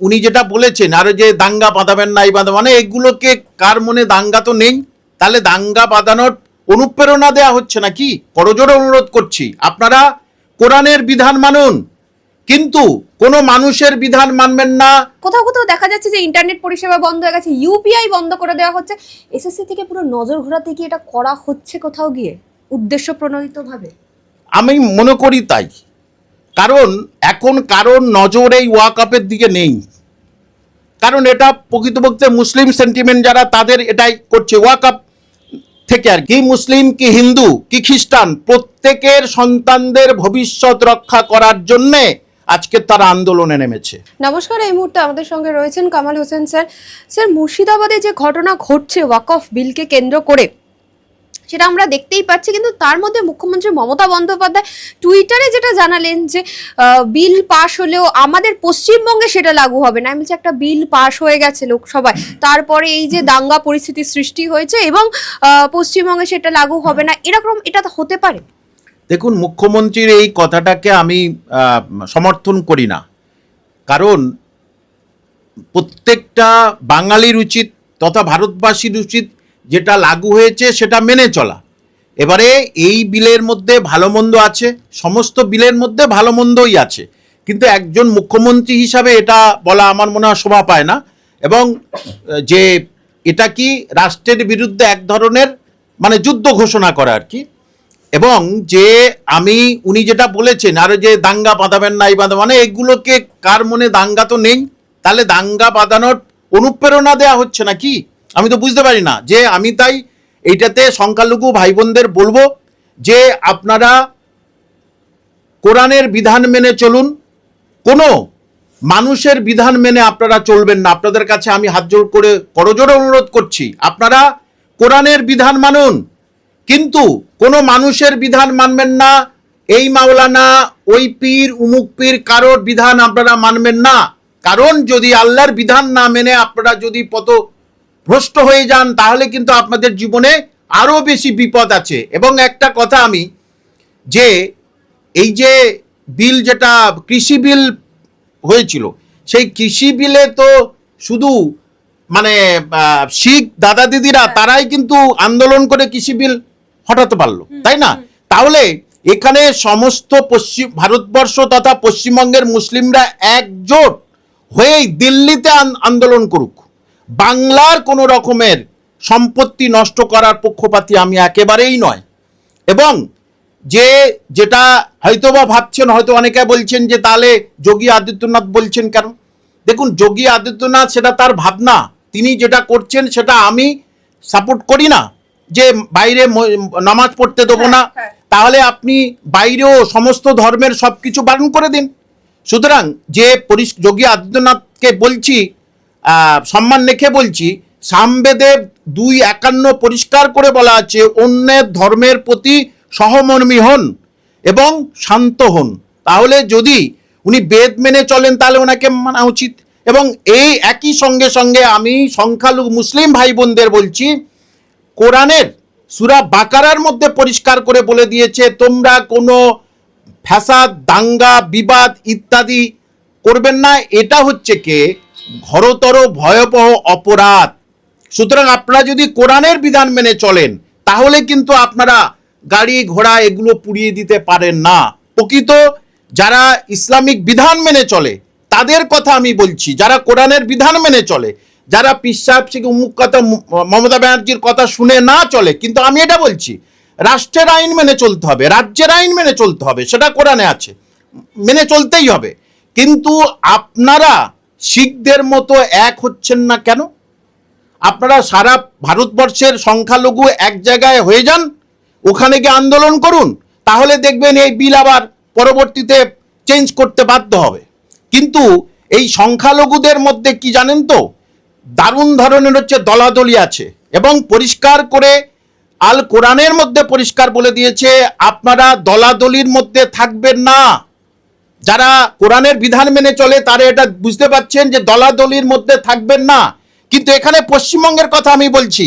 উনি যেটা বলেছেন আর যে দাঙ্গা বাঁধাবেন না এই বাঁধা মানে এগুলোকে কার মনে দাঙ্গা তো নেই? তাহলে দাঙ্গা বাঁধানোর অনুপ্রেরণা দেয়া হচ্ছে নাকি করজোড়ে অনুরোধ করছি আপনারা কোরআনের বিধান মানুন কিন্তু কোনো মানুষের বিধান মানবেন না। কোথাও কোথাও দেখা যাচ্ছে যে ইন্টারনেট পরিষেবা বন্ধ হয়ে গেছে ইউপিআই বন্ধ করে দেওয়া হচ্ছে। এসএসসি থেকে পুরো নজর ঘোরাতে কি এটা করা হচ্ছে কোথাও গিয়ে উদ্দেশ্য প্রণোদিত ভাবে আমি মনে করি তাই কারণ এখন কারণ নজর এই ওয়াকআপের দিকে নেই। কারণ এটা প্রকৃতপক্ষে মুসলিম সেন্টিমেন্ট যারা, তাদের এটাই করছে। ওয়াকআপ থেকে আর কি, মুসলিম কি হিন্দু, কি খ্রিস্টান, প্রত্যেকের সন্তানদের ভবিষ্যৎ রক্ষা করার জন্যে আজকে তারা আন্দোলনে নেমেছে। নমস্কার, এই মুহূর্তে আমাদের সঙ্গে রয়েছেন কামাল হোসেন স্যার। স্যার, মুর্শিদাবাদে যে ঘটনা ঘটছে ওয়াকফ বিলকে কেন্দ্র করে সেটা আমরা দেখতেই পাচ্ছি। কিন্তু তার মধ্যে মুখ্যমন্ত্রী মমতা বন্দ্যোপাধ্যায় টুইটারে যেটা জানালেন যে বিল পাশ হলেও আমাদের পশ্চিমবঙ্গে সেটা লাগু হবে না। আমি বলছি, একটা বিল পাশ হয়ে গেছে লোকসভায়। তারপরে এই যে দাঙ্গা পরিস্থিতির সৃষ্টি হয়েছে এবং পশ্চিমবঙ্গে সেটা লাগু হবে না। এরকম এটা হতে পারে। দেখুন, মুখ্যমন্ত্রীর এই কথাটাকে আমি সমর্থন করি না। কারণ প্রত্যেকটা বাঙালির উচিত তথা ভারতবাসীর উচিত যেটা লাগু হয়েছে সেটা মেনে চলা। এবারে এই বিলের মধ্যে ভালো মন্দ আছে, সমস্ত বিলের মধ্যে ভালো মন্দই আছে। কিন্তু একজন মুখ্যমন্ত্রী হিসাবে এটা বলা আমার মনে হয় শোভা পায় না। এবং যে এটা কি রাষ্ট্রের বিরুদ্ধে এক ধরনের মানে যুদ্ধ ঘোষণা করা আর কি। এবং যে আমি, উনি যেটা বলেছেন, আর যে দাঙ্গা বাঁধাবেন না, এই বাঁধা মানে এগুলোকে কার মনে দাঙ্গা তো নেই। তাহলে দাঙ্গা বাঁধানোর অনুপ্রেরণা দেয়া হচ্ছে নাকি আমি তো বুঝতে পারি না যে আমি তাই এইটাতে সংখ্যালঘু ভাই বোনদের বলব যে আপনারা কোরআনের বিধান মেনে চলুন, কোনো মানুষের বিধান মেনে আপনারা চলবেন না। আপনাদের কাছে আমি হাত জোর করে করজোড়ে অনুরোধ করছি, আপনারা কোরআনের বিধান মানুন, কিন্তু কোনো মানুষের বিধান মানবেন না, এই মাওলানা, ওই পীর, উমুক পীর, কারোর বিধান আপনারা মানবেন না। কারণ যদি আল্লাহর বিধান না মেনে আপনারা যদি পত ভ্রষ্ট হয়ে যান তাহলে কিন্তু আপনাদের জীবনে আরও বেশি বিপদ আছে। এবং একটা কথা আমি যে এই যে বিল যেটা কৃষি বিল হয়েছিল সেই কৃষি বিলে তো শুধু মানে শিখ দাদা দিদিরা তারাই কিন্তু আন্দোলন করে কৃষি বিল হটাতে পারল তাই না? তাহলে এখানে সমস্ত পশ্চিম ভারতবর্ষ তথা পশ্চিমবঙ্গের মুসলিমরা একজোট হয়েই দিল্লিতে আন্দোলন করুক। বাংলার কোনো রকমের সম্পত্তি নষ্ট করার পক্ষপাতি আমি একেবারেই নয়। এবং যে যেটা হয়তোবা ভাবছেন হয়তো অনেকে বলছেন যে তাহলে যোগী আদিত্যনাথ বলছেন কেন? দেখুন যোগী আদিত্যনাথ সেটা তার ভাবনা। তিনি যেটা করছেন সেটা আমি সাপোর্ট করি না যে বাইরে নামাজ পড়তে দেবো না। হ্যাঁ, হ্যাঁ। তাহলে আপনি বাইরেও সমস্ত ধর্মের সব কিছু বারণ করে দিন। সুতরাং যে যোগী আদিত্যনাথকে বলছি সম্মান রেখে বলছি, সামবেদে দুই একান্ন পরিষ্কার করে বলা আছে, অন্যের ধর্মের প্রতি সহমর্মী হন এবং শান্ত হন। তাহলে যদি উনি বেদ মেনে চলেন, তাহলে ওনাকে মানা উচিত। এবং এই একই সঙ্গে সঙ্গে আমি সংখ্যালঘু মুসলিম ভাই বোনদের বলছি, কোরআনের সুরা বাকারার মধ্যে পরিষ্কার করে বলে দিয়েছে, তোমরা কোনো ফ্যাসাদ, দাঙ্গা, বিবাদ ইত্যাদি করবেন না। এটা হচ্ছে কে? ঘরতর ভয়াবহ অপরাধ। সুতরাং আপনারা যদি কোরআনের বিধান মেনে চলেন, তাহলে কিন্তু আপনারা গাড়ি, ঘোড়া এগুলো পুড়িয়ে দিতে পারেন না। প্রকৃত যারা ইসলামিক বিধান মেনে চলে, তাদের কথা আমি বলছি, যারা কোরআনের বিধান মেনে চলে, যারা পিসাব থেকে উমুক কথা মমতা ব্যানার্জির কথা শুনে না চলে, কিন্তু আমি এটা বলছি, রাষ্ট্রের আইন মেনে চলতে হবে, রাজ্যের আইন মেনে চলতে হবে, সেটা কোরআনে আছে, মেনে চলতেই হবে। কিন্তু আপনারা শিখদের মতো এক হচ্ছেন না কেন? আপনারা সারা ভারতবর্ষের সংখ্যালঘু এক জায়গায় হয়ে যান, ওখানে গিয়ে আন্দোলন করুন, তাহলে দেখবেন এই বিল আবার পরবর্তীতে চেঞ্জ করতে বাধ্য হবে। কিন্তু এই সংখ্যালঘুদের মধ্যে কি জানেন তো? দারুণ ধরনের হচ্ছে দলাদলি আছে এবং পরিষ্কার করে আল কোরআনের মধ্যে পরিষ্কার বলে দিয়েছে, আপনারা দলাদলির মধ্যে থাকবেন না। যারা কোরআনের বিধান মেনে চলে, তারা এটা বুঝতে পারছেন যে দলাদলির মধ্যে থাকবেন না। কিন্তু এখানে পশ্চিমবঙ্গের কথা আমি বলছি।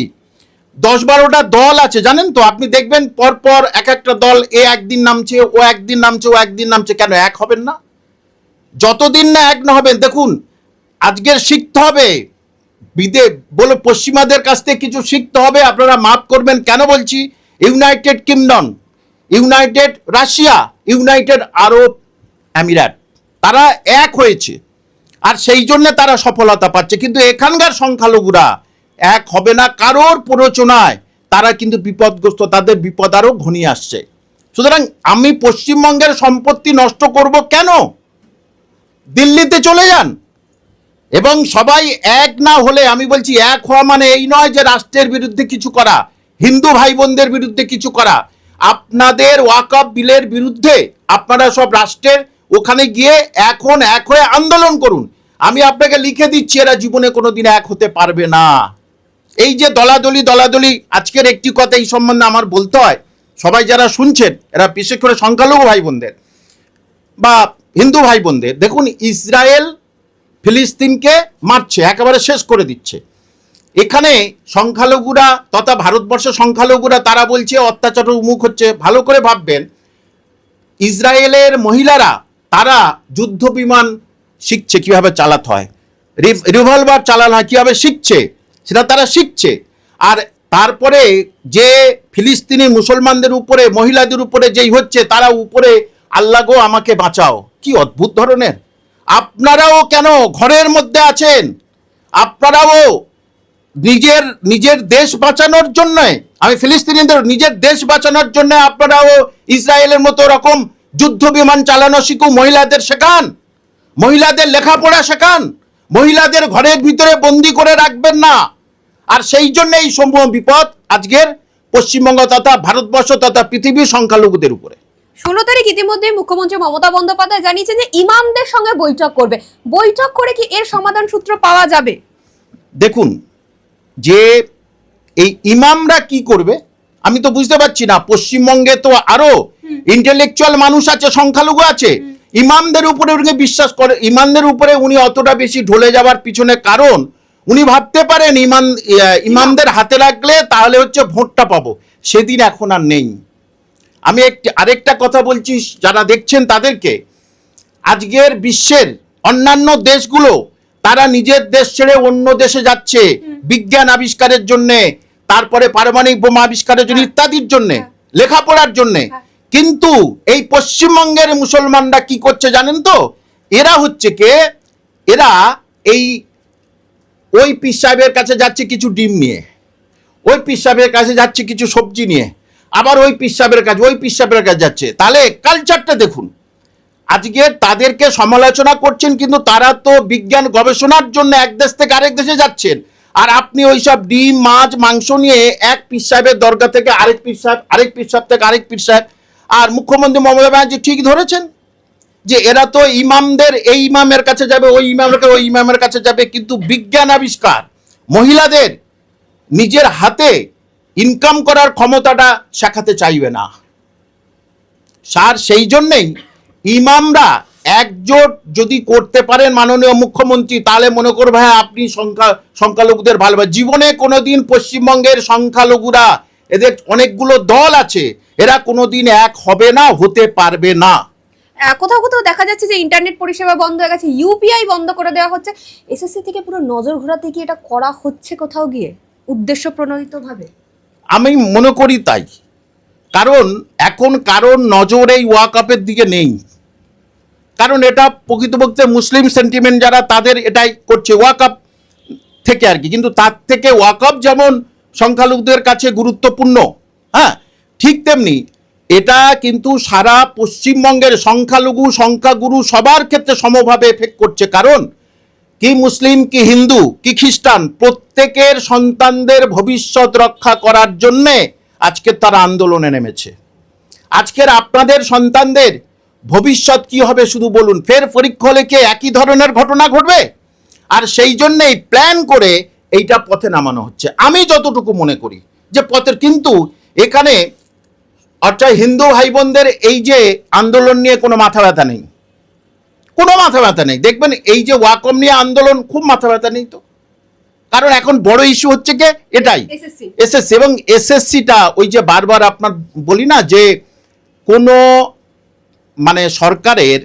দশ বারোটা দল আছে, জানেন তো? আপনি দেখবেন পরপর এক একটা দল এ একদিন নামছে, ও একদিন নামছে, ও একদিন নামছে। কেন, এক হবেন না? যতদিন না এক না হবেন, দেখুন, আজকের শিখতে হবে। বিদে বলে, পশ্চিমাদের কাছ থেকে কিছু শিখতে হবে, আপনারা মাফ করবেন। কেন বলছি? United Kingdom, United Russia, United আরব আমিরাত। তারা এক হয়েছে। আর সেই জন্য তারা সফলতা পাচ্ছে। কিন্তু এখানকার সংখ্যালঘুরা এক হবে না। কারোর প্ররোচনায় তারা কিন্তু বিপদগ্রস্ত। তাদের বিপদ আরও ঘনিয়ে আসছে। সুতরাং আমি পশ্চিমবঙ্গের সম্পত্তি নষ্ট করব কেন? দিল্লিতে চলে যান। এবং সবাই এক না হলে, আমি বলছি এক হওয়া মানে এই নয় যে রাষ্ট্রের বিরুদ্ধে কিছু করা, হিন্দু ভাই বোনদের বিরুদ্ধে কিছু করা। আপনাদের ওয়াকআপ বিলের বিরুদ্ধে আপনারা সব রাষ্ট্রের ওখানে গিয়ে এখন এক হয়ে আন্দোলন করুন। আমি আপনাকে লিখে দিচ্ছি, এরা জীবনে কোনোদিন এক হতে পারবে না। এই যে দলাদলি দলাদলি, আজকের একটি কথা এই সম্বন্ধে আমার বলতে হয়। সবাই যারা শুনছেন, এরা বিশেষ করে সংখ্যালঘু ভাই বোনদের বা হিন্দু ভাই বোনদের দেখুন ইসরায়েল ফিলিস্তিনকে মারছে, একেবারে শেষ করে দিচ্ছে। এখানে সংখ্যালঘুরা তথা ভারতবর্ষের সংখ্যালঘুরা, তারা বলছে অত্যাচার উন্মুখ হচ্ছে। ভালো করে ভাববেন, ইসরায়েলের মহিলারা তারা যুদ্ধ বিমান শিখছে, কীভাবে চালাতে হয়। রিভ- রিভলভার চালানো হয়, কীভাবে শিখছে, সেটা তারা শিখছে। আর তারপরে যে ফিলিস্তিনি মুসলমানদের উপরে, মহিলাদের উপরে যেই হচ্ছে, তারা উপরে, আল্লাহ গো, আমাকে বাঁচাও। কি অদ্ভুত ধরনের। আপনারাও কেন ঘরের মধ্যে আছেন? আপনারাও নিজের নিজের দেশ বাঁচানোর জন্য, আমি ফিলিস্তিনিদের নিজের দেশ বাঁচানোর জন্য আপনারাও ইসরায়েলের মতো রকম যুদ্ধ বিমান চালানো শিখুন মহিলাদের শেখান। মহিলাদের লেখাপড়া শেখান। মহিলাদের ঘরের ভিতরে বন্দি করে রাখবেন না। আর সেই জন্য এই সমূহ বিপদ আজকের পশ্চিমবঙ্গ তথা ভারতবর্ষ তথা পৃথিবীর সংখ্যালঘুদের উপরে। ষোলো তারিখ ইতিমধ্যে মুখ্যমন্ত্রী মমতা বন্দ্যোপাধ্যায় জানিয়েছেন যে ইমামদের সঙ্গে বৈঠক করবে। বৈঠক করে কি এর সমাধান সূত্র পাওয়া যাবে? দেখুন যে এই ইমামরা কি করবে আমি তো বুঝতে পারছি না। পশ্চিমবঙ্গে তো আরও ইন্টেলেকচুয়াল মানুষ আছে সংখ্যালঘু আছে। ইমামদের উপরে উনি বিশ্বাস করে ইমামদের উপরে উনি অতটা বেশি ঢলে যাওয়ার পিছনে কারণ উনি ভাবতে পারেন ইমান ইমামদের হাতে লাগলে তাহলে হচ্ছে ভোটটা পাবো। সেদিন এখন আর নেই। আমি একটি আরেকটা কথা বলছি যারা দেখছেন তাদেরকে। আজকের বিশ্বের অন্যান্য দেশগুলো তারা নিজের দেশ ছেড়ে অন্য দেশে যাচ্ছে বিজ্ঞান আবিষ্কারের জন্যে তারপরে পারমাণবিক বোমা আবিষ্কারের জন্য ইত্যাদির জন্যে লেখাপড়ার জন্যে। কিন্তু এই পশ্চিমবঙ্গের মুসলমানরা কি করছে জানেন তো? এরা হচ্ছে কে? এরা এই ওই পীর সাহেবের কাছে যাচ্ছে কিছু ডিম নিয়ে। ওই পীর সাহেবের কাছে যাচ্ছে কিছু সবজি নিয়ে। আবার ওই পীর সাহেবের কাছে, ওই পীর সাহেবের কাছে যাচ্ছে। তাহলে কালচারটা দেখুন। আজকে তাদেরকে সমালোচনা করছেন, কিন্তু তারা তো বিজ্ঞান গবেষণার জন্য এক দেশ থেকে আরেক দেশে যাচ্ছেন। আর আপনি ওইসব ডিম, মাছ, মাংস নিয়ে এক পীর সাহেবের দরগা থেকে আরেক পীর সাহেব, আরেক পীর সাহেব থেকে আরেক পীর সাহেব আর মুখ্যমন্ত্রী মমতা ব্যানার্জি ঠিক ধরেছেন যে এরা তো ইমামদের, এই ইমামের কাছে যাবে, ওই ইমামের ওই ইমামের কাছে যাবে, কিন্তু বিজ্ঞান আবিষ্কার, মহিলাদের নিজের হাতে ইনকাম করার ক্ষমতাটা শেখাতে চাইবে না। স্যার, সেই জন্যেই ইমামরা একজোট যদি করতে পারেন মাননীয় মুখ্যমন্ত্রী, তাহলে মনে করবে হ্যাঁ আপনি সংখ্যা, সংখ্যালঘুদের ভালোবাসে জীবনে কোনোদিন পশ্চিমবঙ্গের সংখ্যালঘুরা, এদের অনেকগুলো দল আছে এরা কোনোদিন এক হবে না হতে পারবে না। কোথাও কোথাও দেখা যাচ্ছে যে ইন্টারনেট পরিষেবা বন্ধ হয়ে গেছে ইউপিআই বন্ধ করে দেওয়া হচ্ছে। এসএসসি থেকে পুরো নজর ঘোরাতে কি এটা করা হচ্ছে কোথাও গিয়ে উদ্দেশ্য প্রণোদিত ভাবে আমি মনে করি তাই। কারণ এখন কারণ নজর এই ওয়াকআপের দিকে নেই। কারণ এটা প্রকৃতপক্ষে মুসলিম সেন্টিমেন্ট যারা তাদের এটাই করছে ওয়াকআপ থেকে আর কি। কিন্তু তার থেকে ওয়াকআপ যেমন সংখ্যালঘুদের কাছে গুরুত্বপূর্ণ হ্যাঁ ঠিক তেমনি এটা কিন্তু সারা পশ্চিমবঙ্গের সংখ্যালঘু, সংখ্যাগুরু সবার ক্ষেত্রে সমভাবে এফেক্ট করছে। কারণ কি মুসলিম, কি হিন্দু, কি খ্রিস্টান, প্রত্যেকের সন্তানদের ভবিষ্যৎ রক্ষা করার জন্যে আজকে তারা আন্দোলনে নেমেছে। আজকের আপনাদের সন্তানদের ভবিষ্যৎ কি হবে শুধু বলুন। ফের পরীক্ষা হলে কি একই ধরনের ঘটনা ঘটবে? আর সেই জন্যেই প্ল্যান করে এইটা পথে নামানো হচ্ছে। আমি যতটুকু মনে করি যে পথের কিন্তু এখানে অর্থাৎ হিন্দু ভাই বোনদের এই যে আন্দোলন নিয়ে কোনো মাথা ব্যথা নেই। কোনো মাথা ব্যথা নেই। দেখবেন এই যে ওয়াকম নিয়ে আন্দোলন খুব মাথা ব্যথা নেই তো। কারণ এখন বড় ইস্যু হচ্ছে কি? এটাই। এসএসসি এবং এসএসসিটা ওই যে বারবার আপনার বলি না যে কোনো মানে সরকারের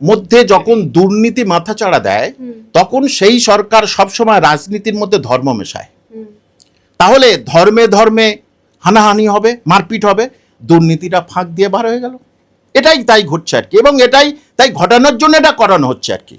মধ্যে যখন দুর্নীতি মাথাচাড়া দেয় তখন সেই সরকার সবসময় রাজনীতির মধ্যে ধর্ম মেশায়। তাহলে ধর্মে ধর্মে হানাহানি হবে, মারপিট হবে, দুর্নীতিটা ফাঁক দিয়ে বার হয়ে গেল। এটাই তাই ঘটছে আর কি, এবং এটাই তাই ঘটানোর জন্য এটা করানো হচ্ছে আর কি।